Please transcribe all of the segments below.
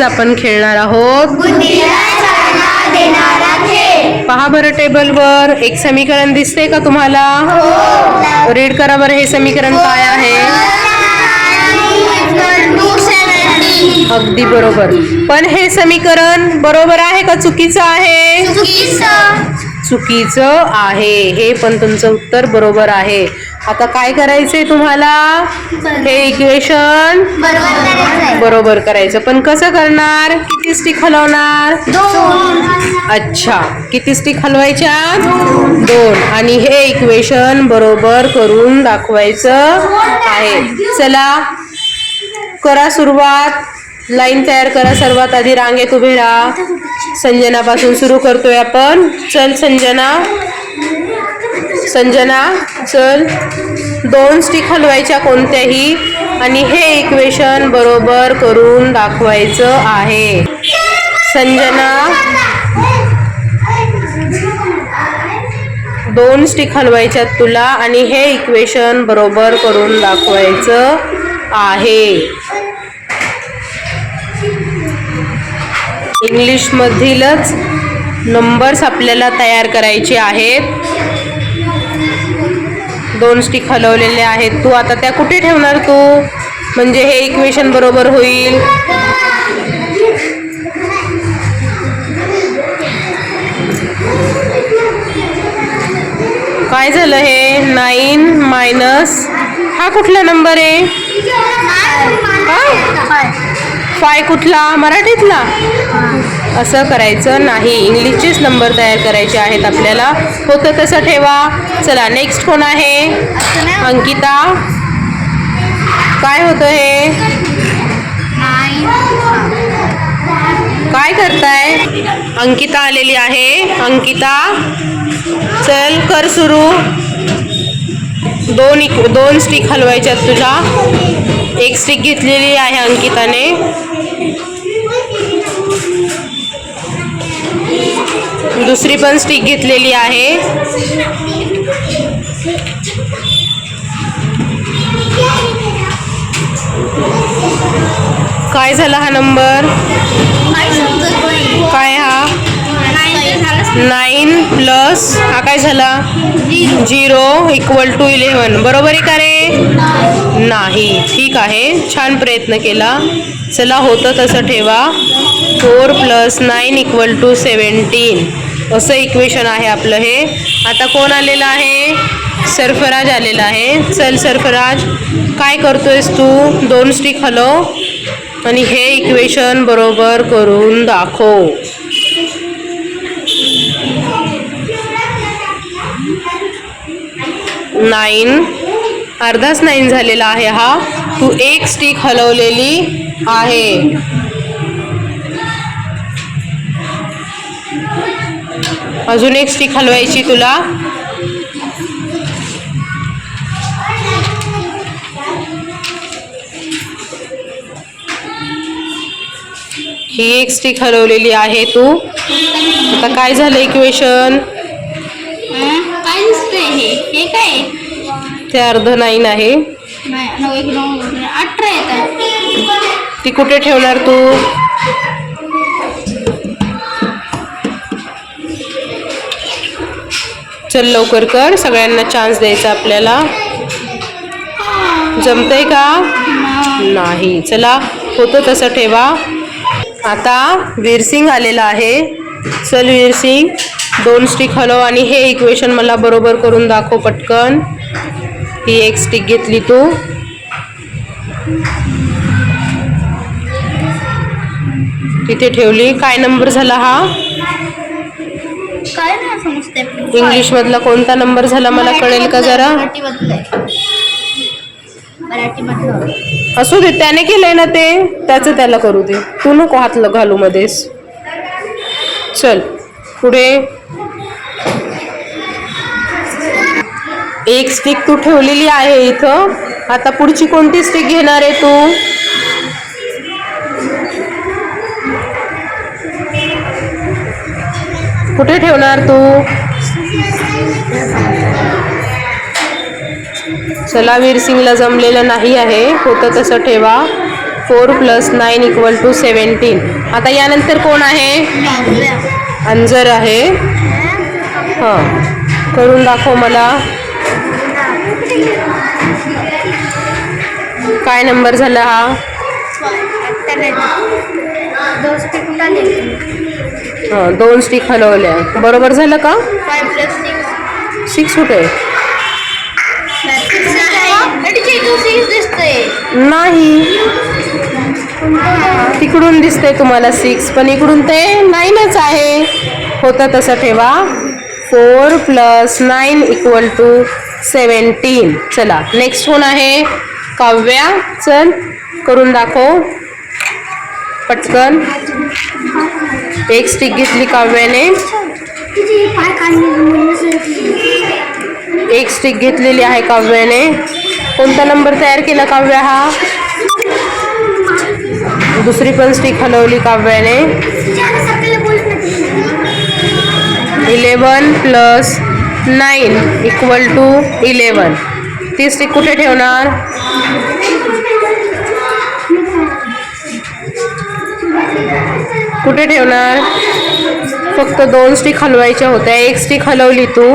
आज आपण खेळणार आहोत. पहा बरं टेबलवर एक समीकरण दिसते का तुम्हाला? रीड करा बरं हे समीकरण काय आहे? अगदी बरोबर. पण हे समीकरण बरोबर आहे का चुकीचं आहे? चुकीचं आहे. हे पण तुमचं उत्तर बरोबर आहे. आता काय करायचंय तुम्हाला? हे इक्वेशन बरोबर करायचं. पण कसं करणार? किती स्टिक हलवणार? अच्छा. किती स्टिक हलवायच्या दोन. आणि हे इक्वेशन बरोबर करून दाखवायचं आहे. चला. करा सुरुवात. लाईन तयार करा. सर्वात आधी रांगेत उभे राहा. संजनापासून सुरू करतोय आपण. चल संजना. संजना चल. दोन स्टिक हलवायच्या कोणत्याही आणि हे इक्वेशन बरोबर करून दाखवायचं आहे. संजना. दोन स्टिक हलवायच्या तुला आणि हे इक्वेशन बरोबर करून दाखवायचं आहे. इंग्लिशमधीलच नंबर्स आपल्याला तयार करायचे आहेत. दोन स्टिक हलवलेले आहेत. तू आता त्या कुठे ठेवणार तू? म्हणजे हे इक्वेशन बरोबर होईल. काय झालं हे? नाईन मायनस हा कुठला नंबर आहे? फाय कुठला? मराठीतला? असं करायचं नाही. इंग्लिशचेच नंबर तयार करायचे आहेत आपल्याला. होतं तसं ठेवा. चला नेक्स्ट कोण आहे? अंकिता. काय होतं हे? काय करताय? अंकिता आलेली आहे. अंकिता चल कर सुरू. दोन इक दोन स्टिक हलवायच्यात तुझ्या. एक स्टिक घेतलेली आहे अंकिताने. दुसरी पण स्टिक घेतलेली आहे. काय झाला हा नंबर काय नाईन प्लस हा काय झाला? झिरो इक्वल टू इलेवन बरोबर आहे का रे? नाही. ठीक आहे. छान प्रयत्न केला. चला होतं तसं ठेवा. Four plus nine equal to seventeen असं इक्वेशन आहे आपलं हे. आता कोण आलेलं आहे? सरफराज आलेला आहे. चल सरफराज. काय करतोयस तू? दोन स्टिक हलव. आणि हे इक्वेशन बरोबर करून दाखव. नाईन. अर्धाच नाईन झालेला आहे हा. तू एक स्टिक हलवलेली आहे. अजून एक स्टिक हलवायची तुला. ही एक स्टिक हलवलेली आहे तू. आता काय झालं इक्वेशन काय दिसतंय हे? हे काय? ते अर्ध नाईन आहे. नाही नऊ एक नऊ अठरा येतात ती कुठे ठेवणार तू? चल लवकर कर सगळ्यांना चान्स द्यायचा आपल्याला. जमतंय का? नाही. चला होतं तसं ठेवा. आता वीरसिंग आलेला आहे. चल वीरसिंग दोन स्टिक हलव आणि हे इक्वेशन मला बरोबर करून दाखव पटकन. ही एक स्टिक घेतली तू. तिथे ठेवली. काय नंबर झाला हा? काय इंग्लिश मधला कोणता नंबर झाला मला कळेल का जरा? असू दे त्याने केलंय ना ते. त्याचं त्याला करू दे. तू नको हात ल- घालू मध्येच. चल. पुढे. एक स्टिक तू ठेवलेली आहे इथं. आता पुढची कोणती स्टिक घेणार आहे तू? कुठे ठेवणार तू? चला वीरसिंगला जमलेलं नाही आहे. होतं तसं ठेवा. Four plus nine equal to seventeen. आता यानंतर कोण आहे? अंजर आहे. हां. करून दाखव मला. काय नंबर झाला हा? हां दोन स्टिक हलवल्या. बरोबर झालं का? सिक्स कुठे? नाही. तिकडून दिसते तुम्हाला सिक्स पण इकडून ते नाईनच आहे. होतं तसं ठेवा. Four plus nine equal to seventeen चला नेक्स्ट कोण आहे काव्या चल करून दाखव. पटकन. एक स्टिक घेतली काव्याने. एक स्टिक घेतलेली आहे काव्याने. कोणता नंबर तयार केला काव्या हा? दुसरी पण स्टिक हलवली काव्याने. Eleven plus nine equal to eleven ती स्टिक कुठे ठेवणार? कुठे ठेवणार? फक्त दोन स्टिक हलवायच्या होत्या. एक स्टिक हलवली तू.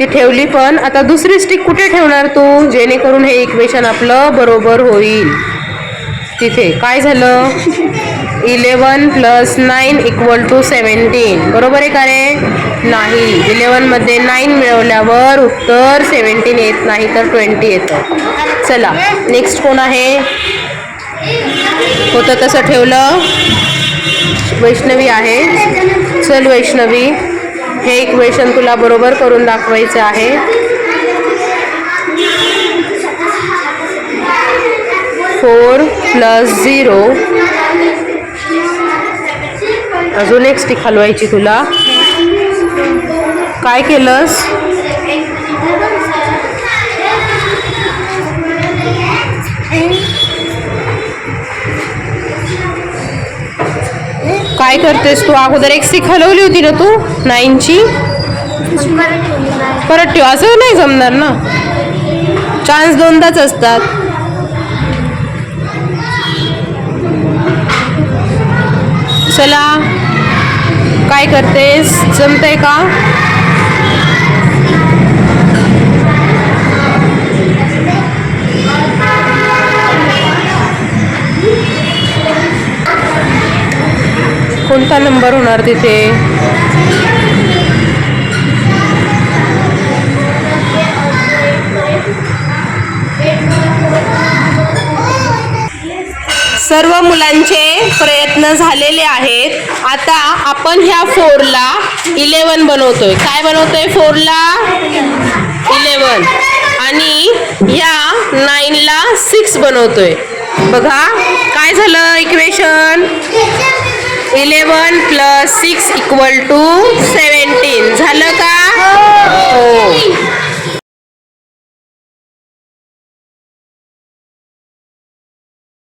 ती ठेवली पण आता दुसरी स्टिक कुठे ठेवणार तू? जेणेकरून हे इक्वेशन आपलं बरोबर होईल. तिथे. काय झालं? Eleven plus nine equal to seventeen बरोबर आहे का रे? नाही. इलेवनमध्ये नाईन मिळवल्यावर उत्तर सेवन्टीन येत नाही तर ट्वेंटी येतं. चला. नेक्स्ट कोण आहे? होतं तसं ठेवलं. वैष्णवी आहे. चल वैष्णवी. हे इक्वेशन तुला बरोबर करून दाखवायचं आहे. फोर प्लस झिरो अजून एक स्टिक हलवायची तुला. काय केलंस? करतेस तू अगोदर एक सीख हलवली होती ना तू? नाईनची? परत ठेव असं नाही जमणार ना? चान्स दोनदाच असतात. चला. काय करतेस? जमतंय का? कोणता नंबर होणार तिथे? सर्व मुलांचे प्रयत्न झालेले आहेत. आता आपण ह्या फोरला इलेवन बनवतोय. काय बनवतोय फोरला? इलेवन आणि ह्या नाईनला सिक्स बनवतोय. बघा काय झालं equation? Eleven plus six equal to seventeen झालं का? हो.